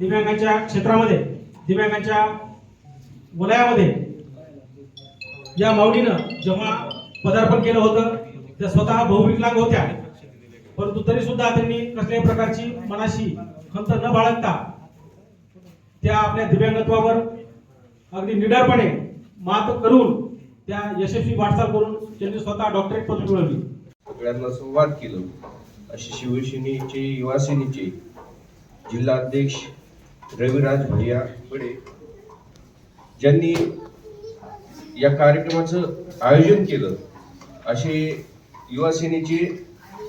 दिव्यांगांच्या क्षेत्रामध्ये दिव्यांगांच्या वलयामध्ये या माऊलीनं जेव्हा पदार्पण केलं होतं त्या स्वतः बहुविकलांग होत्या. परंतु तरी सुद्धा त्यांनी कसल्याही प्रकारची मनाशी खंत न बाळगता त्या आपल्या दिव्यांगत्वावर अगदी निडरपणे मात करून त्या यशस्वी वाटचाल करून त्यांनी स्वतः डॉक्टरेट पदवी मिळवली. सगळ्यांना संवाद केलं. अशी शिवसेनेचे युवासेनेचे जिल्हाध्यक्ष रविराज भैया बडे ज्यांनी या कार्यक्रमाचं आयोजन केलं असे युवा सेनेचे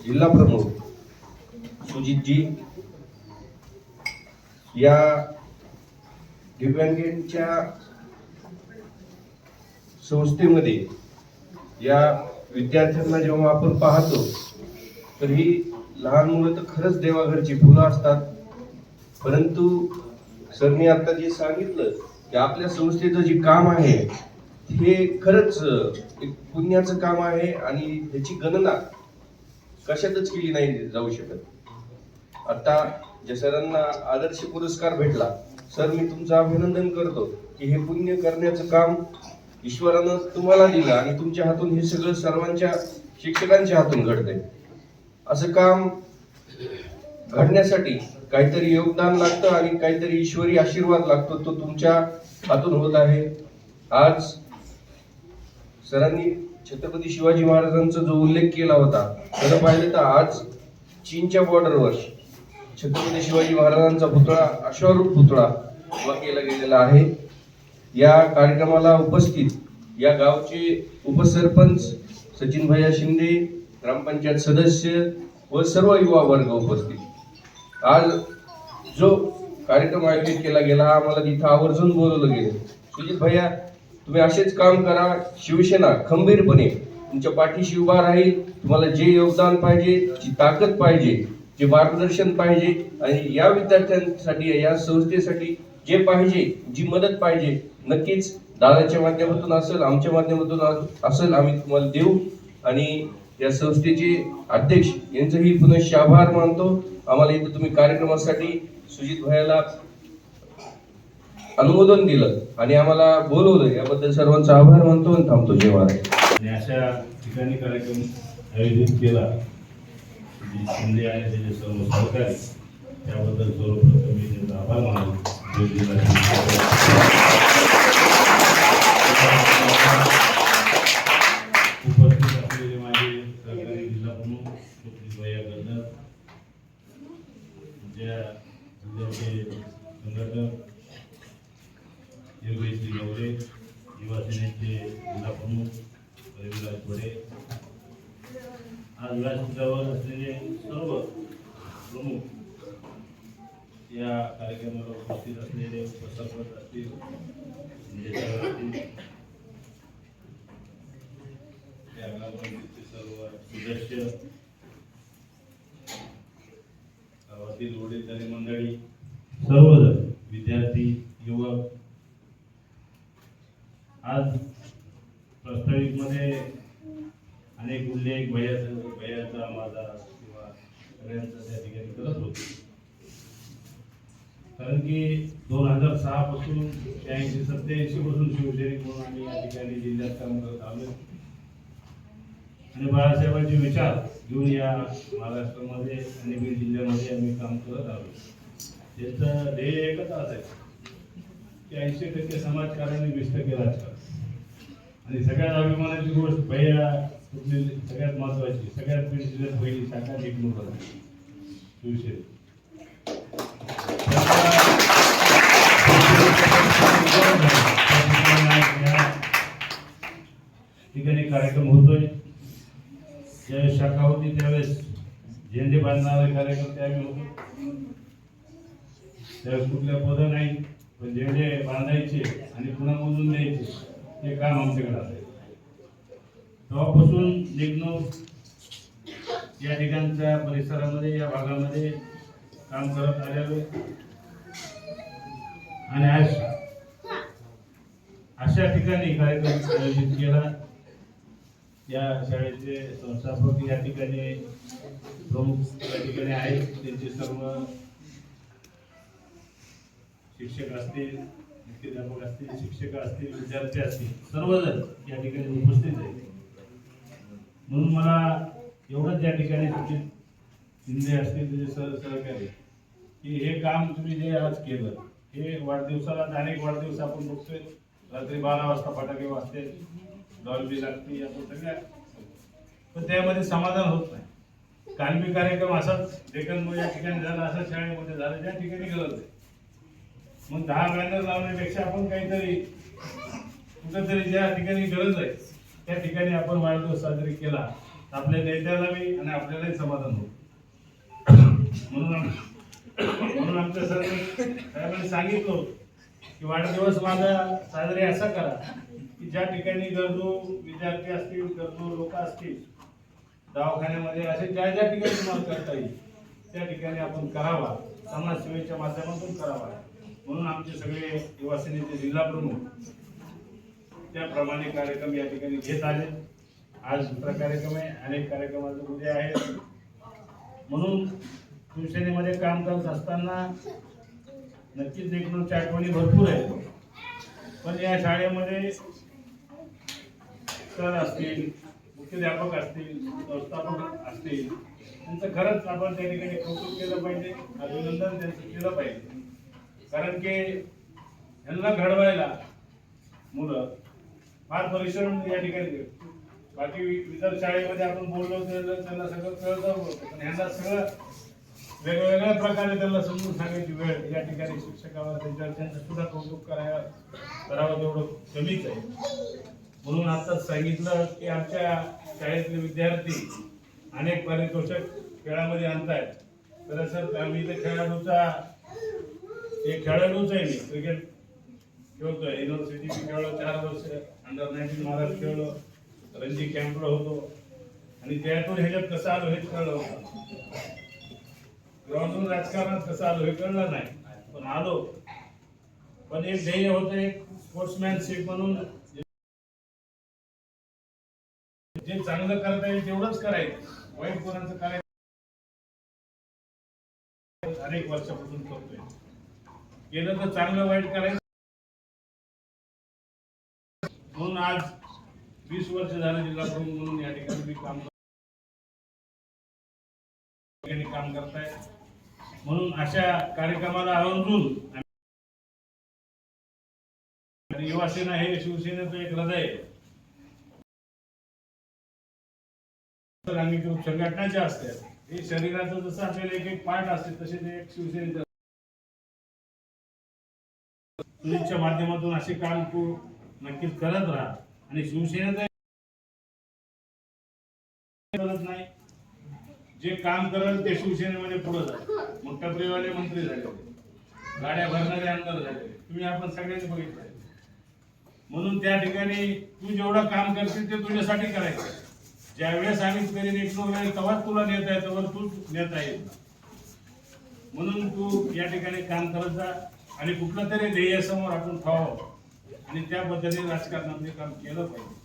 जिल्हा प्रमुख सुजितजी या दिव्यांगांच्या संस्थेमध्ये या विद्यार्थ्यांना जेव्हा आपण पाहतो तर ही लहान मुलं तर खरंच देवाघरची फुलं असतात. परंतु सरनी आता जे सांगितलं की आपल्या संस्थेचं जे काम आहे हे खरंच एक पुण्याचं काम आहे आणि त्याची गणना कशातच केली नाही जाऊ शकत. आता ज्या सरांना आदर्श पुरस्कार भेटला सर मी तुमचं अभिनंदन करतो की हे पुण्य करण्याचं काम ईश्वरानं तुम्हाला दिलं आणि तुमच्या हातून हे सगळं सर्वांच्या शिक्षकांच्या हातून घडतंय. असं काम घडण्यासाठी काहीतरी योगदान लागतं आणि काहीतरी ईश्वरी आशीर्वाद लागतो तो तुमच्या हातून होत आहे. आज सरांनी छत्रपती शिवाजी महाराजांचा जो उल्लेख केला होता त्याला पाहिलं तर आज चीनच्या बॉर्डरवर छत्रपती शिवाजी महाराजांचा पुतळा अश्वारूढ पुतळा उभा केला गेलेला आहे. या कार्यक्रमाला उपस्थित या गावचे उपसरपंच सचिन भैया शिंदे ग्रामपंचायत सदस्य व सर्व युवा वर्ग उपस्थित. आज जो कार्यक्रम आयोजित केला गेला हा आम्हाला तिथं आवर्जून बोलवलं गेलं. सुजित भैया तुम्ही असेच काम करा शिवसेना खंबीरपणे तुमच्या पाठीशी उभा राहील तुम्हाला जे योगदान पाहिजे जी ताकद पाहिजे जे मार्गदर्शन पाहिजे आणि या विद्यार्थ्यांसाठी या संस्थेसाठी जे पाहिजे जी मदत पाहिजे नक्कीच दादाच्या माध्यमातून असेल आमच्या माध्यमातून असेल आम्ही तुम्हाला देऊ. आणि या संस्थेचे अध्यक्ष यांचंही पुनश्च आभार मानतो. आम्हाला इथं तुम्ही कार्यक्रमासाठी सुजित भैयाला अनुमोदन दिलं आणि आम्हाला बोलवलं. याबद्दल सर्वांचा आभार मानतो आणि थांबतो. जेव्हा अशा ठिकाणी कार्यक्रम आयोजित केला. शिंदे आणि त्याचे सर्व सहकारी त्याबद्दल सर्वप्रथम योगेशजी गवरे युवा सेनेचे जिल्हा प्रमुख रविराज बडे आज व्यासपीठावर असलेले सर्व प्रमुख या कार्यक्रमाला उपस्थित असलेले उपसरपंच असतील असतील या ग्रामपंचायतीचे सर्व सदस्य गावातील वडीलधारी मंडळी सर्वजण विद्यार्थी युवक आज प्रास्ताविकमध्ये अनेक उल्लेख भयाचा भयाचा माझा किंवा सगळ्यांचा त्या ठिकाणी करत होते. कारण की दोन हजार सहा पासून शहाऐंशी सत्याऐंशी पासून शिवसैनिक म्हणून आम्ही या ठिकाणी जिल्ह्यात काम करत आलो. आणि बाळासाहेबांचे विचार घेऊन या महाराष्ट्रामध्ये आणि बीड जिल्ह्यामध्ये आम्ही काम करत आलो. त्याचं ध्येय एकच असायचं की ऐंशी टक्के समाजकारांनी वीस टक्के राजकारण आणि सगळ्यात अभिमानाची गोष्ट भैया कुठली सगळ्यात महत्वाची सगळ्यात बीड पहिली शाखा निघून शिवसेना ठिकाणी कार्यक्रम होतोय. ज्यावेळेस शाखा होती त्यावेळेस झेंडे बांधणारे कार्यक्रम त्यावेळी होतो. त्यावेळेस कुठल्या पदं नाही पण झेंडे बांधायचे आणि पुन्हा मोजून द्यायचे हे काम आमच्याकडे असायचं तेव्हापासून निघणं या ठिकाणच्या परिसरामध्ये या भागामध्ये काम करत आलेलो आणि आज अशा ठिकाणी कार्यक्रम आयोजित केला. या शाळेचे संस्थापक या ठिकाणी प्रमुख या ठिकाणी आहेत. त्यांचे सर्व शिक्षक असतील मुख्याध्यापक असतील शिक्षक असतील विद्यार्थी असतील सर्वजण या ठिकाणी उपस्थित आहेत. म्हणून मला एवढंच या ठिकाणी तुमचे शिंदे असतील तुझे सह सहकारी की हे काम तुम्ही जे आज केलं हे वाढदिवसाला अनेक वाढदिवस आपण बघतोय. रात्री बारा वाजता फटाके वाजते डॉल्बी लागते आपण सगळ्या. पण त्यामध्ये समाधान होत नाही. कालबी कार्यक्रम असाच डेकन या ठिकाणी झाला असा शाळेमध्ये झाला ज्या ठिकाणी गरज आहे मग दहा बॅनर लावण्यापेक्षा आपण काहीतरी कुठंतरी ज्या ठिकाणी गरज आहे त्या ठिकाणी आपण वाढदिवस साजरी केला तर आपल्या नेत्याला मी आणि आपल्यालाही समाधान होईल. म्हणून म्हणून आमच्या सर साहेबांनी सांगितलं की वाढदिवस माझा साजरे असा करा की ज्या ठिकाणी गरजू विद्यार्थी असतील गरजू लोक असतील दवाखान्यामध्ये असे ज्या ज्या ठिकाणी तुम्हाला करता येईल त्या ठिकाणी आपण करावा. समाजसेवेच्या माध्यमातून करावा. म्हणून आमचे सगळे युवा सेनेचे जिल्हा प्रमुख त्याप्रमाणे कार्यक्रम या ठिकाणी घेत आले आज दुसरा कार्यक्रम आहे. अनेक कार्यक्रम आज उद्या आहेत. म्हणून शिवसेनेमध्ये काम करत असताना नक्कीच एकमेवच्या आठवणी भरपूर आहेत. पण या शाळेमध्ये सर असतील मुख्याध्यापक असतील संस्थापक असतील त्यांचं खरंच आपण त्या ठिकाणी कौतुक केलं पाहिजे अभिनंदन त्यांचं केलं पाहिजे. कारण की यांना घडवायला मुलं फार परिश्रम या ठिकाणी घेतात. बाकी इतर शाळेमध्ये आपण बोललो तर त्यांना सगळं कळत होतं पण ह्यांना सगळं वेगवेगळ्या प्रकारे त्यांना समजून सांगायची वेळ या ठिकाणी शिक्षकावर त्यांच्यावर सुद्धा कौतुक करायला करावं तेवढं कमीच आहे. म्हणून आता सांगितलं की आमच्या शाळेतले विद्यार्थी अनेक पारितोषक खेळामध्ये आणतायत. तर सर आम्ही इथे खेळाडूचा एक खेळाडूच आहे मी क्रिकेट खेळतोय. युनिव्हर्सिटी खेळलो चार वर्ष अंडर नाईन्टीन महाराज खेळलो. रणजी कॅम्पला होतो. आणि त्यातून ह्याच्यात कसं आलो हेच कळलं होतं. ग्राउंडून राजकारणात कसं आलो हे कळलं नाही. पण आलो. पण एक ध्येय होतं एक स्पोर्ट्समॅनशिप म्हणून जे चांगलं करता येईल तेवढंच करायचं. वाईट कोणाचं करायचं अनेक वर्षापासून करतोय. केलं तर चांगलं वाईट करायचं. आज वीस वर्ष झालं जिल्हा प्रमुख म्हणून या ठिकाणी मी काम काम करताय. म्हणून अशा कार्यक्रमाला आवर्जून आणि युवा सेना हे शिवसेनेचं एक हृदय अंगीकृत संघटनाच्या असतात हे शरीराचं जसं आपल्याला एक एक पार्ट असते तसे ते एक शिवसेनेचं. माध्यमातून असे काम नक्कीच करत राहा. आणि शिवसेनेचं करत नाही. जे काम करेल ते शिवसेनेमध्ये पुढे जाईल. मग टपरीवाले मंत्री झाले. गाड्या भरणारे आमदार झाले. तुम्ही आपण सगळ्यांनी बघितलं. म्हणून त्या ठिकाणी तू जेवढं काम करशील ते तुझ्यासाठी करायचं. ज्यावेळेस आम्ही करीन निघतो वेळेस तेव्हाच तुला नेता येतं वर तूच नेता येत म्हणून तू या ठिकाणी काम करत जा. आणि कुठलं तरी ध्येय समोर आपण खावं आणि त्या पद्धतीने राजकारणामध्ये काम केलं पाहिजे.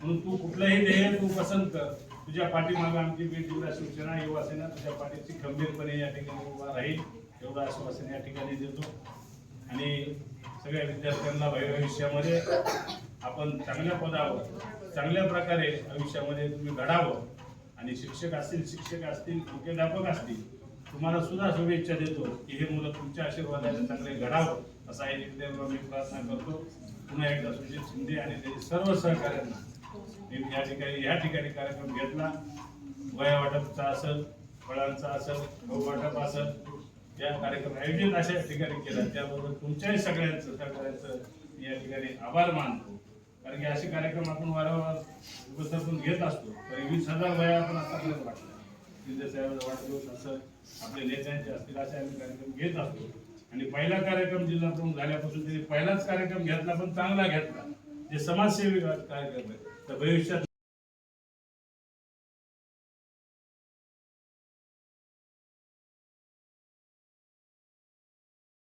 म्हणून तू कुठलंही ध्येय तू पसंत कर. तुझ्या पाठीमागे आमची बीड जिल्हा शिवसेना युवासेना तुझ्या पाठीची खंबीरपणे या ठिकाणी उभा राहील एवढं आश्वासन या ठिकाणी देतो. आणि सगळ्या विद्यार्थ्यांना भविष्यामध्ये आपण चांगल्या पदावर चांगल्या प्रकारे आयुष्यामध्ये तुम्ही घडावं. आणि शिक्षक असतील शिक्षक असतील मुख्याध्यापक असतील तुम्हाला सुद्धा शुभेच्छा देतो की हे मुलं तुमच्या आशीर्वादाने चांगले घडावं असा हे विद्यार्थ्यांना मी प्रार्थना करतो. पुन्हा एकदा सुजित शिंदे आणि त्याच्या सर्व सहकाऱ्यांना मी या ठिकाणी या ठिकाणी कार्यक्रम घेतला. वया वाटपचा असेल फळांचा असेल गहू वाटप असेल या कार्यक्रम आयोजित अशा ठिकाणी केला. त्याबद्दल तुमच्याही सगळ्यांचं सहकार्याचं मी या ठिकाणी आभार मानतो. कारण की असे कार्यक्रम आपण वारंवार उपस्थापन घेत असतो तरी वीस हजार वया आपण आतापर्यंत वाटलं शिंदे साहेबांचा वाढदिवस असं आपल्या नेत्यांचे असतील असे आम्ही कार्यक्रम घेत असतो. आणि पहिला कार्यक्रम जिल्हा प्रमुख झाल्यापासून त्यांनी पहिलाच कार्यक्रम घेतला पण चांगला घेतला. जे समाजसेवी कार्यक्रम आहे तर भविष्यात